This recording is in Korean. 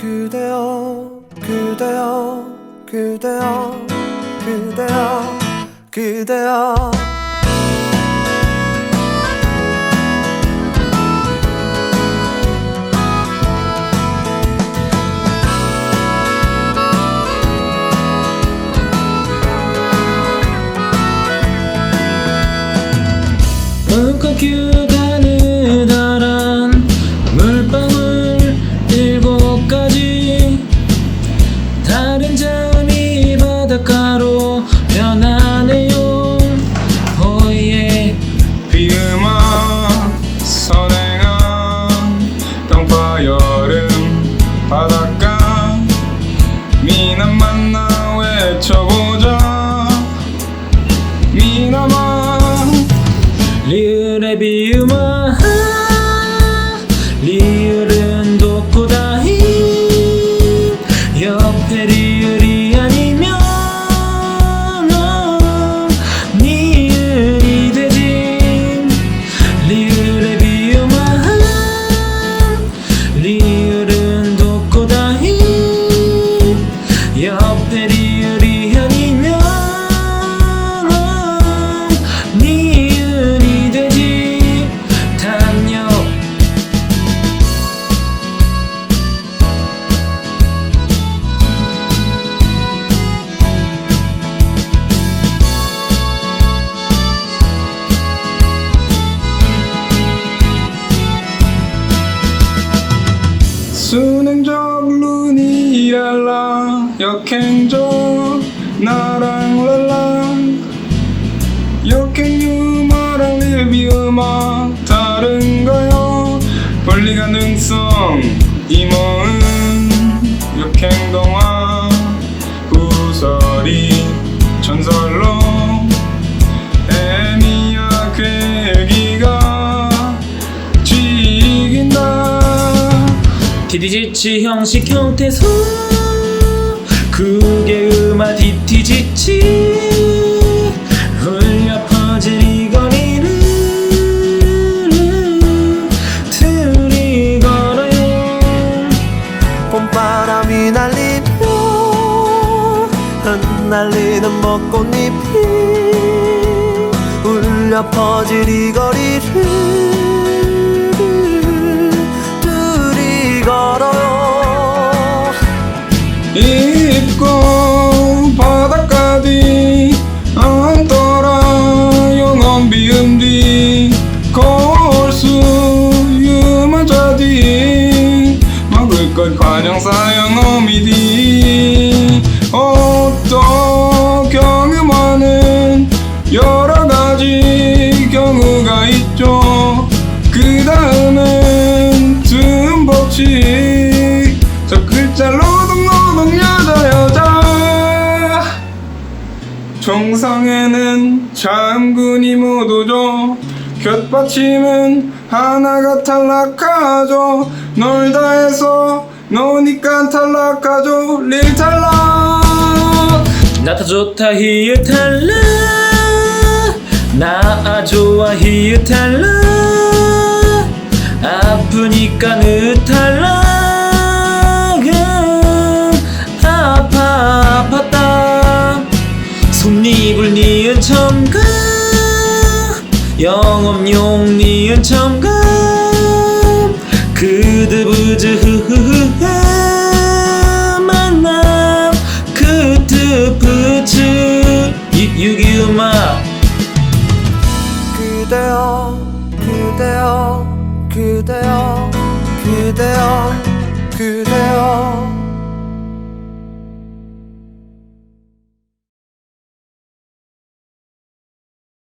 그대여 그대여 그대여 그대여 그대여. 웅크큐 가 다른 루니랄라 역행적 나랑 랄랑 역행 유머랑 리비음아 다른가요. 권리 가능성 임어은. 역행동화 디디지치 형식 형태소. 그게 음악 디디지치. 흘려 퍼질 이 거리를 둘이 걸어요. 봄바람이 날리며 흩날리는 벚꽃잎이 울려 퍼질 이 거리를 과정사 영어미디 어떤 경험하는 여러 가지 경우가 있죠. 그 다음은 듬벅치 저 글자 노동 노동 여자 여자. 정상에는 장군이 모두죠. 곁받침은 하나가 탈락하죠. 놀다 해서 노니까 탈락하죠. 릴 탈락. 나타 좋다 히읗 탈락. 나 좋아 히읗 탈락. 아프니까 느 탈락은 아파 아팠다. 손님을 니은 첨가. 영업용 니은 첨가. 그드 부즈 흐흐흐 그대여 그대여 그대여 그대여